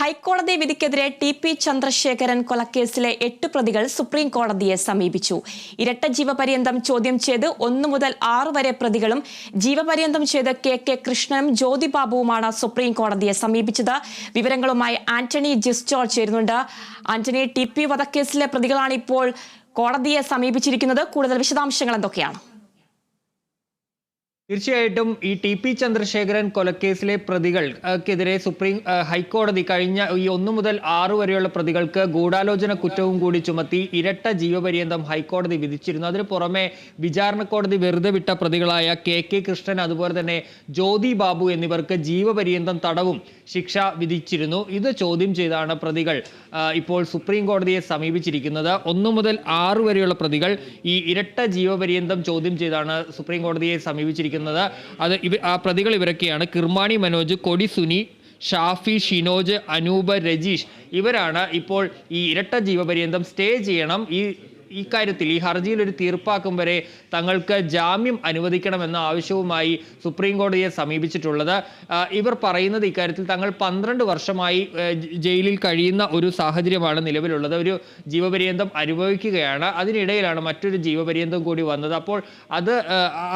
ഹൈക്കോടതി വിധിക്കെതിരെ T P Chandrasekharan കൊലക്കേസിലെ എട്ട് പ്രതികൾ സുപ്രീം കോടതിയെ സമീപിച്ചു. ഇരട്ട ജീവപര്യന്തം ചോദ്യം ചെയ്ത് ഒന്നു മുതൽ ആറ് വരെ പ്രതികളും ജീവപര്യന്തം ചെയ്ത് കെ കെ കൃഷ്ണനും ജ്യോതിബാബുവുമാണ് സുപ്രീം കോടതിയെ സമീപിച്ചത്. വിവരങ്ങളുമായി ആന്റണി ജിസ്റ്റോൾ ചേരുന്നുണ്ട്. ആന്റണി ടി പി വധക്കേസിലെ പ്രതികളാണ് ഇപ്പോൾ കോടതിയെ സമീപിച്ചിരിക്കുന്നത്. കൂടുതൽ വിശദാംശങ്ങൾ എന്തൊക്കെയാണ്? തീർച്ചയായിട്ടും ഈ ടി പി ചന്ദ്രശേഖരൻ കൊലക്കേസിലെ പ്രതികൾക്കെതിരെ സുപ്രീം ഹൈക്കോടതി കഴിഞ്ഞ ഈ ഒന്നു മുതൽ ആറ് വരെയുള്ള പ്രതികൾക്ക് ഗൂഢാലോചന കുറ്റവും കൂടി ചുമത്തി ഇരട്ട ജീവപര്യന്തം ഹൈക്കോടതി വിധിച്ചിരുന്നു. അതിന് പുറമെ വിചാരണ കോടതി വെറുതെ വിട്ട പ്രതികളായ കെ കെ കൃഷ്ണൻ അതുപോലെ തന്നെ ജ്യോതി ബാബു എന്നിവർക്ക് ജീവപര്യന്തം തടവും ശിക്ഷ വിധിച്ചിരുന്നു. ഇത് ചോദ്യം ചെയ്താണ് പ്രതികൾ ഇപ്പോൾ സുപ്രീം കോടതിയെ സമീപിച്ചിരിക്കുന്നത്. ഒന്നു മുതൽ ആറ് വരെയുള്ള പ്രതികൾ ഈ ഇരട്ട ജീവപര്യന്തം ചോദ്യം ചെയ്താണ് സുപ്രീം കോടതിയെ സമീപിച്ചിരിക്കുന്നത്. അത് ഇവ ആ പ്രതികൾ ഇവരൊക്കെയാണ്. കിർമാണി മനോജ് കൊടി സുനി ഷാഫി ഷിനോജ് അനൂപ് രജീഷ്. ഇവരാണ് ഇപ്പോൾ ഈ ഇരട്ട ജീവപര്യന്തം സ്റ്റേ ചെയ്യണം. ഈ ഈ കാര്യത്തിൽ ഈ ഹർജിയിൽ ഒരു തീർപ്പാക്കും വരെ തങ്ങൾക്ക് ജാമ്യം അനുവദിക്കണമെന്ന ആവശ്യവുമായി സുപ്രീം കോടതിയെ സമീപിച്ചിട്ടുള്ളത്. ഇവർ പറയുന്നത് ഇക്കാര്യത്തിൽ തങ്ങൾ പന്ത്രണ്ട് വർഷമായി ജയിലിൽ കഴിയുന്ന ഒരു സാഹചര്യമാണ് നിലവിലുള്ളത്. ഒരു ജീവപര്യന്തം അനുഭവിക്കുകയാണ്. അതിനിടയിലാണ് മറ്റൊരു ജീവപര്യന്തം കൂടി വന്നത്. അപ്പോൾ അത്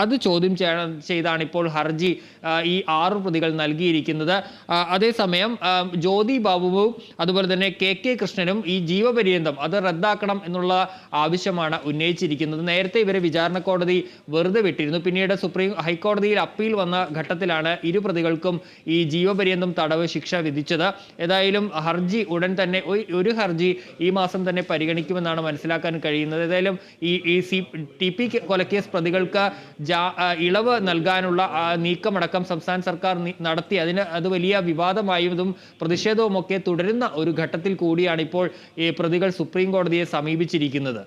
അത് ചോദ്യം ചെയ്യണം ചെയ്താണ് ഇപ്പോൾ ഹർജി ഈ ആറു പ്രതികൾ നൽകിയിരിക്കുന്നത്. അതേസമയം ജ്യോതി ബാബുവും അതുപോലെ തന്നെ കെ കെ കൃഷ്ണനും ഈ ജീവപര്യന്തം അത് റദ്ദാക്കണം എന്നുള്ള ആവശ്യമാണ് ഉന്നയിച്ചിരിക്കുന്നത്. നേരത്തെ ഇവരെ വിചാരണ കോടതി വെറുതെ വിട്ടിരുന്നു. പിന്നീട് സുപ്രീം ഹൈക്കോടതിയിൽ അപ്പീൽ വന്ന ഘട്ടത്തിലാണ് ഇരു പ്രതികൾക്കും ഈ ജീവപര്യന്തം തടവ് ശിക്ഷ വിധിച്ചത്. ഏതായാലും ഹർജി ഉടൻ തന്നെ ഒരു ഹർജി ഈ മാസം തന്നെ പരിഗണിക്കുമെന്നാണ് മനസ്സിലാക്കാൻ കഴിയുന്നത്. ഏതായാലും ഈ ഈ സി ടി പി കൊലക്കേസ് പ്രതികൾക്ക് ഇളവ് നൽകാനുള്ള നീക്കമടക്കം സംസ്ഥാന സർക്കാർ നടത്തി. അതിന് അത് വലിയ വിവാദമായതും പ്രതിഷേധവും ഒക്കെ തുടരുന്ന ഒരു ഘട്ടത്തിൽ കൂടിയാണ് ഇപ്പോൾ ഈ പ്രതികൾ സുപ്രീം കോടതിയെ സമീപിച്ചിരിക്കുന്നത്.